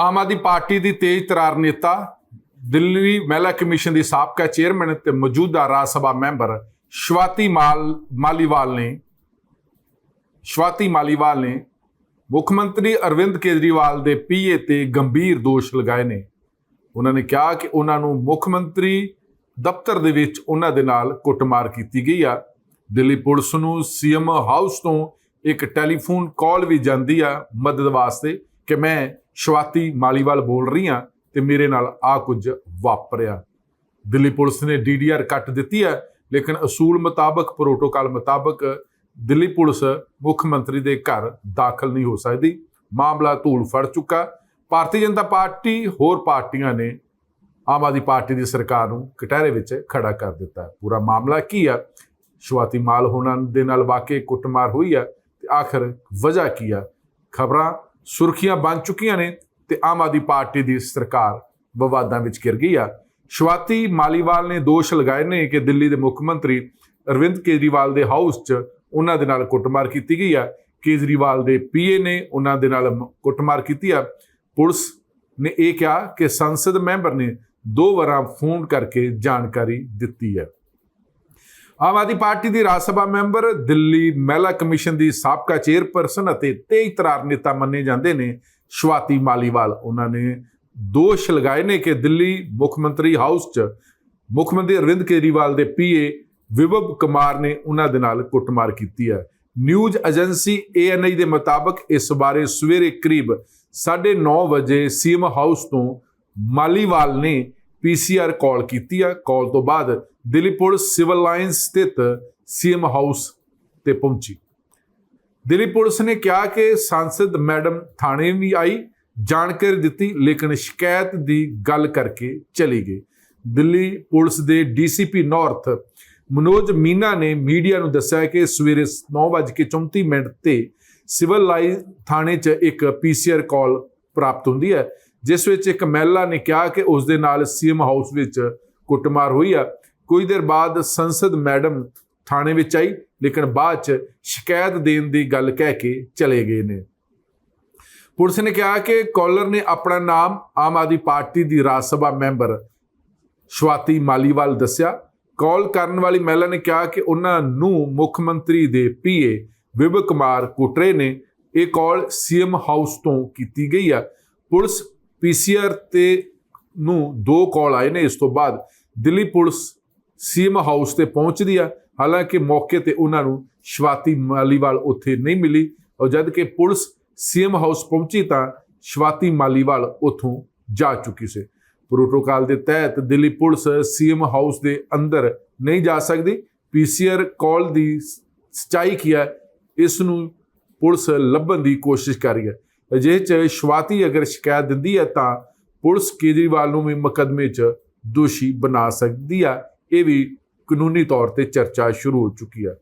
ਆਮ Aadmi party ਦੀ ਤੇਜ਼ ਤਰਾਰ ਨੇਤਾ, ਦਿੱਲੀ ਮਹਿਲਾ ਕਮਿਸ਼ਨ ਦੀ ਸਾਬਕਾ ਚੇਅਰਮੈਨ ਤੇ ਮੌਜੂਦਾ ਰਾਜ ਸਭਾ ਮੈਂਬਰ ਸ਼ਵਾਤੀ ਮਾਲ, ਮਾਲੀਵਾਲ ਨੇ, ਸ਼ਵਾਤੀ ਮਾਲੀਵਾਲ ਨੇ ਮੁੱਖ ਮੰਤਰੀ ਅਰਵਿੰਦ ਕੇਜਰੀਵਾਲ ਦੇ ਪੀਏ ਤੇ ਗੰਭੀਰ ਦੋਸ਼ ਲਗਾਏ ਨੇ। ਉਹਨਾਂ ਨੇ ਕਿਹਾ ਕਿ ਉਹਨਾਂ ਨੂੰ ਮੁੱਖ ਮੰਤਰੀ ਦਫ਼ਤਰ ਦੇ ਵਿੱਚ ਉਹਨਾਂ ਦੇ ਨਾਲ ਕੁੱਟਮਾਰ ਕੀਤੀ ਗਈ ਆ। ਦਿੱਲੀ ਪੁਲਿਸ ਨੂੰ ਸੀਐਮ ਹਾਊਸ ਤੋਂ ਇੱਕ ਟੈਲੀਫੋਨ ਕਾਲ ਵੀ ਜਾਂਦੀ ਆ ਮਦਦ ਵਾਸਤੇ ਕਿ ਮੈਂ ਸ਼ਵਾਤੀ ਮਾਲੀਵਾਲ ਬੋਲ ਰਹੀ ਹਾਂ ਤੇ ਮੇਰੇ ਨਾਲ ਆ ਕੁਝ ਵਾਪਰਿਆ। ਦਿੱਲੀ ਪੁਲਿਸ ਨੇ ਡੀਡੀਆਰ ਕੱਟ ਦਿੱਤੀ ਹੈ, ਲੇਕਿਨ ਅਸੂਲ ਮੁਤਾਬਕ ਪ੍ਰੋਟੋਕਾਲ ਮੁਤਾਬਕ ਦਿੱਲੀ ਪੁਲਿਸ ਮੁੱਖ ਮੰਤਰੀ ਦੇ ਘਰ ਦਾਖਲ ਨਹੀਂ ਹੋ ਸਕਦੀ। ਮਾਮਲਾ ਧੂਲ ਫੜ ਚੁੱਕਾ। ਭਾਰਤੀ ਜਨਤਾ ਪਾਰਟੀ, ਹੋਰ ਪਾਰਟੀਆਂ ਨੇ ਆਮ ਆਦਮੀ ਪਾਰਟੀ ਦੀ ਸਰਕਾਰ ਨੂੰ ਕਟਹਿਰੇ ਵਿੱਚ ਖੜਾ ਕਰ ਦਿੱਤਾ। ਪੂਰਾ ਮਾਮਲਾ ਕੀ ਆ? ਸ਼ਵਾਤੀ ਮਾਲ ਹੋਣਾ ਦੇ ਨਾਲ ਵਾਕਈ ਕੁੱਟਮਾਰ ਹੋਈ ਆ ਤੇ ਆਖਰ ਵਜ੍ਹਾ ਕੀ ਆ? ਖਬਰਾਂ ਸੁਰਖੀਆਂ ਬਣ ਚੁੱਕੀਆਂ ਨੇ ਤੇ ਆਮ ਆਦਮੀ ਪਾਰਟੀ ਦੀ ਸਰਕਾਰ ਵਿਵਾਦਾਂ ਵਿੱਚ ਘਿਰ ਗਈ ਆ। ਸ਼ਵਾਤੀ ਮਾਲੀਵਾਲ ਨੇ ਦੋਸ਼ ਲਗਾਏ ਨੇ ਕਿ ਦਿੱਲੀ ਦੇ ਮੁੱਖ ਮੰਤਰੀ ਅਰਵਿੰਦ ਕੇਜਰੀਵਾਲ ਦੇ ਹਾਊਸ 'ਚ ਉਹਨਾਂ ਦੇ ਨਾਲ ਕੁੱਟਮਾਰ ਕੀਤੀ ਗਈ ਆ। ਕੇਜਰੀਵਾਲ ਦੇ ਪੀਏ ਨੇ ਉਹਨਾਂ ਦੇ ਨਾਲ ਕੁੱਟਮਾਰ ਕੀਤੀ ਆ। ਪੁਲਿਸ ਨੇ ਇਹ ਕਿਹਾ ਕਿ ਸੰਸਦ ਮੈਂਬਰ ਨੇ ਦੋ ਵਾਰਾਂ ਫੋਨ ਕਰਕੇ ਜਾਣਕਾਰੀ ਦਿੱਤੀ ਹੈ। ਆਮ ਆਦਮੀ ਪਾਰਟੀ ਦੀ ਰਾਜ ਸਭਾ ਮੈਂਬਰ ਦਿੱਲੀ ਮਹਿਲਾ ਕਮਿਸ਼ਨ ਦੀ ਸਾਬਕਾ ਚੇਅਰਪਰਸਨ ਅਤੇ ਤੇਜ਼ ਤਰਾਰ ਨੇਤਾ ਮੰਨੇ ਜਾਂਦੇ ਨੇ ਸ਼ਵਾਤੀ ਮਾਲੀਵਾਲ। ਉਹਨਾਂ ਨੇ ਦੋਸ਼ ਲਗਾਏ ਨੇ ਕਿ ਦਿੱਲੀ ਮੁੱਖ ਮੰਤਰੀ ਹਾਊਸ 'ਚ ਮੁੱਖ ਮੰਤਰੀ ਅਰਵਿੰਦ ਕੇਜਰੀਵਾਲ ਦੇ ਪੀਏ ਵਿਭਵ ਕੁਮਾਰ ਨੇ ਉਹਨਾਂ ਦੇ ਨਾਲ ਕੁੱਟਮਾਰ ਕੀਤੀ ਹੈ। ਨਿਊਜ਼ ਏਜੰਸੀ ਏਐਨਆਈ ਦੇ ਮੁਤਾਬਕ ਇਸ ਬਾਰੇ ਸਵੇਰੇ ਕਰੀਬ 9:30 ਵਜੇ ਸੀਐਮ ਹਾਊਸ ਤੋਂ ਮਾਲੀਵਾਲ ਨੇ ਪੀਸੀਆਰ ਕਾਲ ਕੀਤੀ ਆ ਕਾਲ ਤੋਂ ਬਾਅਦ ਦਿੱਲੀ ਪੁਲਿਸ ਸਿਵਲ ਲਾਈਨ ਸਥਿਤ ਸੀਐਮ ਹਾਊਸ ਤੇ ਪਹੁੰਚੀ ਦਿੱਲੀ ਪੁਲਿਸ ਨੇ ਕਿਹਾ ਕਿ ਸੰਸਦ ਮੈਡਮ ਥਾਣੇ ਵੀ ਆਈ ਜਾਣਕਾਰੀ ਦਿੱਤੀ ਲੇਕਿਨ ਸ਼ਿਕਾਇਤ ਦੀ ਗੱਲ ਕਰਕੇ ਚਲੀ ਗਈ ਦਿੱਲੀ ਪੁਲਿਸ ਦੇ ਡੀਸੀਪੀ ਨਾਰਥ ਮਨੋਜ ਮੀਨਾ ਨੇ ਮੀਡੀਆ ਨੂੰ ਦੱਸਿਆ ਕਿ ਸਵੇਰੇ 9:34 ਮਿੰਟ ਤੇ ਸਿਵਲ ਲਾਈਨ ਥਾਣੇ 'ਚ ਇੱਕ ਪੀਸੀਆਰ ਕਾਲ ਪ੍ਰਾਪਤ ਹੁੰਦੀ ਹੈ ਜਿਸ ਵਿੱਚ ਇੱਕ ਮਹਿਲਾ ਨੇ ਕਿਹਾ ਕਿ ਉਸ ਦੇ ਨਾਲ ਸੀਐਮ ਹਾਊਸ ਵਿੱਚ ਕੁੱਟਮਾਰ ਹੋਈ ਆ ਕੁਝ ਦੇਰ ਬਾਅਦ ਸੰਸਦ ਮੈਡਮ ਥਾਣੇ ਵਿੱਚ ਆਈ, ਲੇਕਿਨ ਬਾਅਦ 'ਚ ਸ਼ਿਕਾਇਤ ਦੇਣ ਦੀ ਗੱਲ ਕਹਿ ਕੇ ਚਲੇ ਗਏ ਨੇ। ਪੁਲਿਸ ਨੇ ਕਿਹਾ ਕਿ ਕਾਲਰ ਨੇ ਆਪਣਾ ਨਾਮ ਆਮ ਆਦਮੀ ਪਾਰਟੀ ਦੀ ਰਾਜ ਸਭਾ ਮੈਂਬਰ ਸ਼ਵਾਤੀ ਮਾਲੀਵਾਲ ਦੱਸਿਆ। ਕਾਲ ਕਰਨ ਵਾਲੀ ਮਹਿਲਾ ਨੇ ਕਿਹਾ ਕਿ ਉਹਨਾਂ ਨੂੰ ਮੁੱਖ ਮੰਤਰੀ ਦੇ ਪੀਏ ਵਿਭਵ ਕੁਮਾਰ ਕੁਟਰੇ ਨੇ ਇਹ ਕਾਲ ਸੀਐਮ ਹਾਊਸ ਤੋਂ ਕੀਤੀ ਗਈ ਆ। ਪੁਲਿਸ ਪੀਸੀਆਰ ਤੇ ਨੂੰ ਦੋ ਕਾਲ ਆਏ ਨੇ, ਇਸ ਤੋਂ ਬਾਅਦ ਦਿੱਲੀ ਪੁਲਿਸ ਸੀਐਮ ਹਾਊਸ ਤੇ ਪਹੁੰਚਦੀ ਆ। ਹਾਲਾਂਕਿ ਮੌਕੇ ਤੇ ਉਹਨਾਂ ਨੂੰ ਸ਼ਵਾਤੀ ਮਾਲੀਵਾਲ ਉੱਥੇ ਨਹੀਂ ਮਿਲੀ ਔਰ ਜਦ ਕਿ ਪੁਲਿਸ ਸੀਐਮ ਹਾਊਸ ਪਹੁੰਚੀ ਤਾਂ ਸ਼ਵਾਤੀ ਮਾਲੀਵਾਲ ਉੱਥੋਂ ਜਾ ਚੁੱਕੀ ਸੀ। ਪ੍ਰੋਟੋਕਾਲ ਦੇ ਤਹਿਤ ਦਿੱਲੀ ਪੁਲਿਸ ਸੀਐਮ ਹਾਊਸ ਦੇ ਅੰਦਰ ਨਹੀਂ ਜਾ ਸਕਦੀ। ਪੀਸੀਆਰ ਕਾਲ ਦੀ ਸਚਾਈ ਕੀ ਹੈ, ਇਸ ਨੂੰ ਪੁਲਿਸ ਲੱਭਣ ਦੀ ਕੋਸ਼ਿਸ਼ ਕਰ ਰਹੀ ਹੈ। ਅਜਿਹੇ ਚ ਸ਼ਵਾਤੀ ਅਗਰ ਸ਼ਿਕਾਇਤ ਦਿੰਦੀ ਹੈ ਤਾਂ ਪੁਲਿਸ ਕੇਜਰੀਵਾਲ ਨੂੰ ਵੀ ਮੁਕੱਦਮੇ 'ਚ ਦੋਸ਼ੀ ਬਣਾ ਸਕਦੀ ਆ। ਇਹ ਵੀ ਕਾਨੂੰਨੀ ਤੌਰ ਤੇ ਚਰਚਾ ਸ਼ੁਰੂ ਹੋ ਚੁੱਕੀ ਹੈ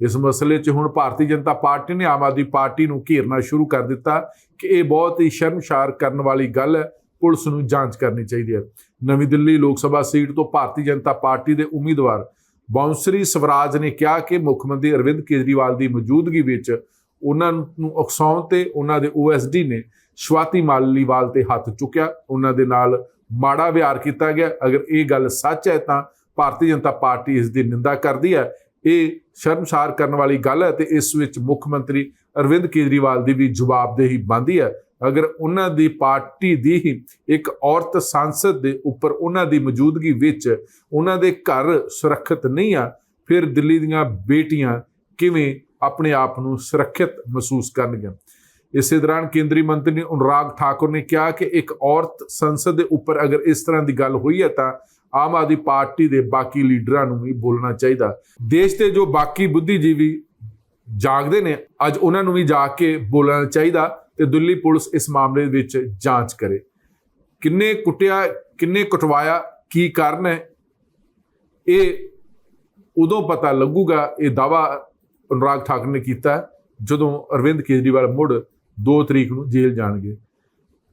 ਇਸ ਮਸਲੇ 'ਚ ਹੁਣ ਭਾਰਤੀ ਜਨਤਾ ਪਾਰਟੀ ਨੇ ਆਮ ਆਦਮੀ ਪਾਰਟੀ ਨੂੰ ਘੇਰਨਾ ਸ਼ੁਰੂ ਕਰ ਦਿੱਤਾ ਕਿ ਇਹ ਬਹੁਤ ਹੀ ਸ਼ਰਮਸ਼ਾਰ ਕਰਨ ਵਾਲੀ ਗੱਲ ਹੈ। ਪੁਲਿਸ ਨੂੰ ਜਾਂਚ ਕਰਨੀ ਚਾਹੀਦੀ ਹੈ। ਨਵੀਂ ਦਿੱਲੀ ਲੋਕ ਸਭਾ ਸੀਟ ਤੋਂ ਭਾਰਤੀ ਜਨਤਾ ਪਾਰਟੀ ਦੇ ਉਮੀਦਵਾਰ ਬੌਂਸਰੀ ਸਵਰਾਜ ਨੇ ਕਿਹਾ ਕਿ ਮੁੱਖ ਮੰਤਰੀ ਅਰਵਿੰਦ ਕੇਜਰੀਵਾਲ ਦੀ ਮੌਜੂਦਗੀ ਵਿੱਚ ਉਹਨਾਂ ਨੂੰ ਉਕਸਾਉਣ ਤੇ ਉਹਨਾਂ ਦੇ ਓਐਸਡੀ ਨੇ ਸ਼ਵਾਤੀ ਮਾਲੀਵਾਲ ਤੇ ਹੱਥ ਚੁੱਕਿਆ। ਉਹਨਾਂ ਦੇ ਨਾਲ ਮਾੜਾ ਵਿਹਾਰ ਕੀਤਾ ਗਿਆ। ਅਗਰ ਇਹ ਗੱਲ ਸੱਚ ਹੈ ਤਾਂ ਭਾਰਤੀ ਜਨਤਾ ਪਾਰਟੀ ਇਸ ਦੀ ਨਿੰਦਾ ਕਰਦੀ ਹੈ। ਇਹ ਸ਼ਰਮਸਾਰ ਕਰਨ ਵਾਲੀ ਗੱਲ ਹੈ ਤੇ ਇਸ ਵਿੱਚ ਮੁੱਖ ਮੰਤਰੀ ਅਰਵਿੰਦ ਕੇਜਰੀਵਾਲ ਦੀ ਵੀ ਜਵਾਬਦੇਹੀ ਬਣਦੀ ਹੈ। ਅਗਰ ਉਹਨਾਂ ਦੀ ਪਾਰਟੀ ਦੀ ਹੀ ਇੱਕ ਔਰਤ ਸੰਸਦ ਦੇ ਉੱਪਰ ਉਹਨਾਂ ਦੀ ਮੌਜੂਦਗੀ ਵਿੱਚ ਉਹਨਾਂ ਦੇ ਘਰ ਸੁਰੱਖਿਅਤ ਨਹੀਂ ਆ, ਫਿਰ ਦਿੱਲੀ ਦੀਆਂ ਬੇਟੀਆਂ ਕਿਵੇਂ ਆਪਣੇ ਆਪ ਨੂੰ ਸੁਰੱਖਿਅਤ ਮਹਿਸੂਸ ਕਰਨਗੀਆਂ? ਇਸੇ ਦੌਰਾਨ ਕੇਂਦਰੀ ਮੰਤਰੀ ਅਨੁਰਾਗ ਠਾਕੁਰ ਨੇ ਕਿਹਾ ਕਿ ਇੱਕ ਔਰਤ ਸੰਸਦ ਦੇ ਉੱਪਰ ਅਗਰ ਇਸ ਤਰ੍ਹਾਂ ਦੀ ਗੱਲ ਹੋਈ ਹੈ ਤਾਂ ਆਮ ਆਦਮੀ ਪਾਰਟੀ ਦੇ ਬਾਕੀ ਲੀਡਰਾਂ ਨੂੰ ਵੀ ਬੋਲਣਾ ਚਾਹੀਦਾ। ਦੇਸ਼ ਦੇ ਜੋ ਬਾਕੀ ਬੁੱਧੀਜੀਵੀ ਜਾਗਦੇ ਨੇ, ਅੱਜ ਉਹਨਾਂ ਨੂੰ ਵੀ ਜਾ ਕੇ ਬੋਲਣਾ ਚਾਹੀਦਾ ਤੇ ਦਿੱਲੀ ਪੁਲਿਸ ਇਸ ਮਾਮਲੇ ਵਿੱਚ ਜਾਂਚ ਕਰੇ। ਕਿੰਨੇ ਕੁੱਟਿਆ, ਕਿੰਨੇ ਕੁਟਵਾਇਆ, ਕੀ ਕਾਰਨ ਹੈ, ਇਹ ਉਦੋਂ ਪਤਾ ਲੱਗੂਗਾ, ਇਹ ਦਾਵਾ ਅਨੁਰਾਗ ਠਾਕੁਰ ਨੇ ਕੀਤਾ ਜਦੋਂ ਅਰਵਿੰਦ ਕੇਜਰੀਵਾਲ ਮੁੜ 2 ਤਰੀਕ ਨੂੰ ਜੇਲ੍ਹ ਜਾਣਗੇ।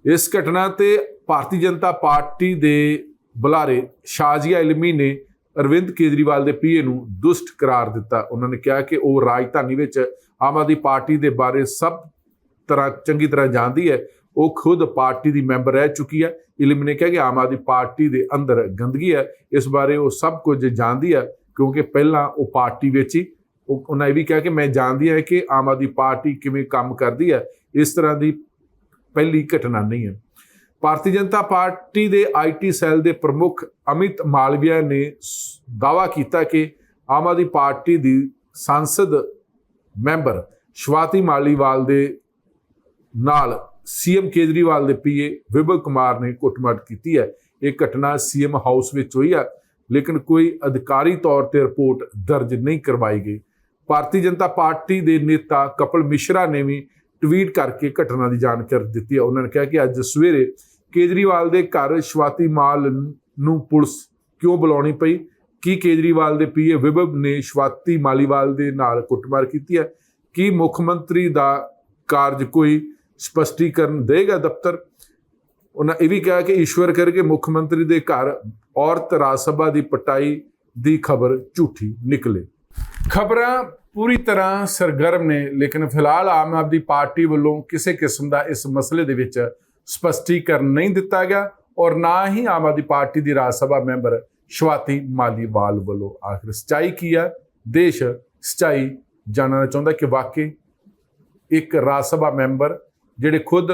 ਇਸ ਘਟਨਾ ਤੇ ਭਾਰਤੀ ਜਨਤਾ ਪਾਰਟੀ ਦੇ ਬੁਲਾਰੇ ਸ਼ਾਜੀਆ ਇਲਮੀ ਨੇ ਅਰਵਿੰਦ ਕੇਜਰੀਵਾਲ ਦੇ ਪੀਏ ਨੂੰ ਦੁਸ਼ਟ ਕਰਾਰ ਦਿੱਤਾ। ਉਹਨਾਂ ਨੇ ਕਿਹਾ ਕਿ ਉਹ ਰਾਜਧਾਨੀ ਵਿੱਚ ਆਮ ਆਦਮੀ ਪਾਰਟੀ ਦੇ ਬਾਰੇ ਸਭ ਤਰ੍ਹਾਂ ਚੰਗੀ ਤਰ੍ਹਾਂ ਜਾਣਦੀ ਹੈ। ਉਹ ਖੁਦ ਪਾਰਟੀ ਦੀ ਮੈਂਬਰ ਰਹਿ ਚੁੱਕੀ ਹੈ। ਇਲਮ ਨੇ ਕਿਹਾ ਕਿ ਆਮ ਆਦਮੀ ਪਾਰਟੀ ਦੇ ਅੰਦਰ ਗੰਦਗੀ ਹੈ। ਇਸ ਬਾਰੇ ਉਹ ਸਭ ਕੁਝ ਜਾਣਦੀ ਹੈ ਕਿਉਂਕਿ ਪਹਿਲਾਂ ਉਹ ਪਾਰਟੀ ਵਿੱਚ ਹੀ ਉਹਨਾਂ ਇਹ ਵੀ ਕਿਹਾ ਕਿ ਮੈਂ ਜਾਣਦੀ ਹਾਂ ਕਿ ਆਮ ਆਦਮੀ ਪਾਰਟੀ ਕਿਵੇਂ ਕੰਮ ਕਰਦੀ ਹੈ। ਇਸ ਤਰ੍ਹਾਂ ਦੀ ਪਹਿਲੀ ਘਟਨਾ ਨਹੀਂ ਹੈ। ਭਾਰਤੀ ਜਨਤਾ ਪਾਰਟੀ ਦੇ ਆਈਟੀ ਸੈੱਲ ਦੇ ਪ੍ਰਮੁੱਖ ਅਮਿਤ ਮਾਲਵੀਆ ਨੇ ਦਾਵਾ ਕੀਤਾ ਕਿ ਆਮ ਆਦਮੀ ਪਾਰਟੀ ਦੀ ਸੰਸਦ ਮੈਂਬਰ ਸ਼ਵਾਤੀ ਮਾਲੀਵਾਲ ਦੇ ਨਾਲ ਸੀਐਮ ਕੇਜਰੀਵਾਲ ਦੇ ਪੀਏ ਵਿਭਵ ਕੁਮਾਰ ਨੇ ਕੁੱਟਮਾਰ ਕੀਤੀ ਹੈ। ਇਹ ਘਟਨਾ ਸੀਐਮ ਹਾਊਸ ਵਿੱਚ ਹੋਈ ਹੈ ਲੇਕਿਨ ਕੋਈ ਅਧਿਕਾਰੀ ਤੌਰ ਤੇ ਰਿਪੋਰਟ ਦਰਜ ਨਹੀਂ ਕਰਵਾਈ ਗਈ। ਭਾਰਤੀ ਜਨਤਾ ਪਾਰਟੀ ਦੇ ਨੇਤਾ ਕਪਲ ਮਿਸ਼ਰਾ ਨੇ ਵੀ ਟਵੀਟ ਕਰਕੇ ਘਟਨਾ ਦੀ ਜਾਣਕਾਰੀ ਦਿੱਤੀ ਹੈ। ਉਹਨਾਂ ਨੇ ਕਿਹਾ ਕਿ ਅੱਜ ਸਵੇਰੇ ਕੇਜਰੀਵਾਲ ਦੇ ਘਰ ਸ਼ਵਾਤੀ ਮਾਲ ਨੂੰ ਪੁਲਿਸ ਕਿਉਂ ਬੁਲਾਉਣੀ ਪਈ? ਕੀ ਕੇਜਰੀਵਾਲ ਦੇ ਪੀਏ ਵਿਭਵ ਨੇ ਸ਼ਵਾਤੀ ਮਾਲੀਵਾਲ ਦੇ ਨਾਲ ਕੁੱਟਮਾਰ ਕੀਤੀ ਹੈ? ਕੀ ਮੁੱਖ ਮੰਤਰੀ ਦਾ ਕਾਰਜ ਕੋਈ ਸਪਸ਼ਟੀਕਰਨ ਦੇਗਾ ਦਫ਼ਤਰ? ਉਹਨਾਂ ਇਹ ਵੀ ਕਿਹਾ ਕਿ ਈਸ਼ਵਰ ਕਰਕੇ ਮੁੱਖ ਮੰਤਰੀ ਦੇ ਘਰ ਔਰਤ ਰਾਜ ਸਭਾ ਦੀ ਪਟਾਈ ਦੀ ਖਬਰ ਝੂਠੀ ਨਿਕਲੇ। ਖਬਰਾਂ ਪੂਰੀ ਤਰ੍ਹਾਂ ਸਰਗਰਮ ਨੇ, ਲੇਕਿਨ ਫਿਲਹਾਲ ਆਮ ਆਦਮੀ ਪਾਰਟੀ ਵੱਲੋਂ ਕਿਸੇ ਕਿਸਮ ਦਾ ਇਸ ਮਸਲੇ ਦੇ ਵਿੱਚ ਸਪਸ਼ਟੀਕਰਨ ਨਹੀਂ ਦਿੱਤਾ ਗਿਆ ਔਰ ਨਾ ਹੀ ਆਮ ਆਦਮੀ ਪਾਰਟੀ ਦੀ ਰਾਜ ਸਭਾ ਮੈਂਬਰ ਸ਼ਵਾਤੀ ਮਾਲੀਵਾਲ ਵੱਲੋਂ ਆਖਰ ਸਚਾਈ ਕੀ ਹੈ? ਦੇਸ਼ ਸਚਾਈ ਜਾਣਨਾ ਚਾਹੁੰਦਾ ਕਿ ਵਾਕਈ ਇੱਕ ਰਾਜ ਸਭਾ ਮੈਂਬਰ ਜਿਹੜੇ ਖੁਦ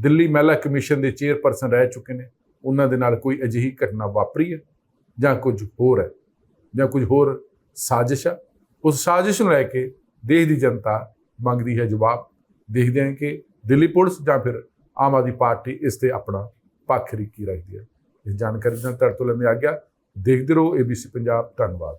ਦਿੱਲੀ ਮਹਿਲਾ ਕਮਿਸ਼ਨ ਦੇ ਚੇਅਰਪਰਸਨ ਰਹਿ ਚੁੱਕੇ ਨੇ, ਉਹਨਾਂ ਦੇ ਨਾਲ ਕੋਈ ਅਜਿਹੀ ਘਟਨਾ ਵਾਪਰੀ ਹੈ ਜਾਂ ਕੁਝ ਹੋਰ ਹੈ? ਜਾਂ ਕੁਝ ਹੋਰ ਸਾਜ਼ਿਸ਼ ਹੈ? ਉਸ ਸਾਜ਼ਿਸ਼ ਨੂੰ ਲੈ ਕੇ ਦੇਸ਼ ਦੀ ਜਨਤਾ ਮੰਗਦੀ ਹੈ ਜਵਾਬ, ਦੇਖਦੇ ਹਾਂ ਕਿ ਦਿੱਲੀ ਪੁਲਿਸ ਜਾਂ ਫਿਰ ਆਮ ਆਦਮੀ ਪਾਰਟੀ ਇਸ ਤੇ ਆਪਣਾ ਪੱਖ ਕੀ ਰੱਖਦੀ ਹੈ। ਇਹ ਜਾਣਕਾਰੀ ਨਾਲ ਤੁਹਾਡੇ ਤੋਂ ਲੈਂਦੇ ਆ ਗਿਆ ਦੇਖਦੇ ਰਹੋ ABC ਪੰਜਾਬ ਧੰਨਵਾਦ।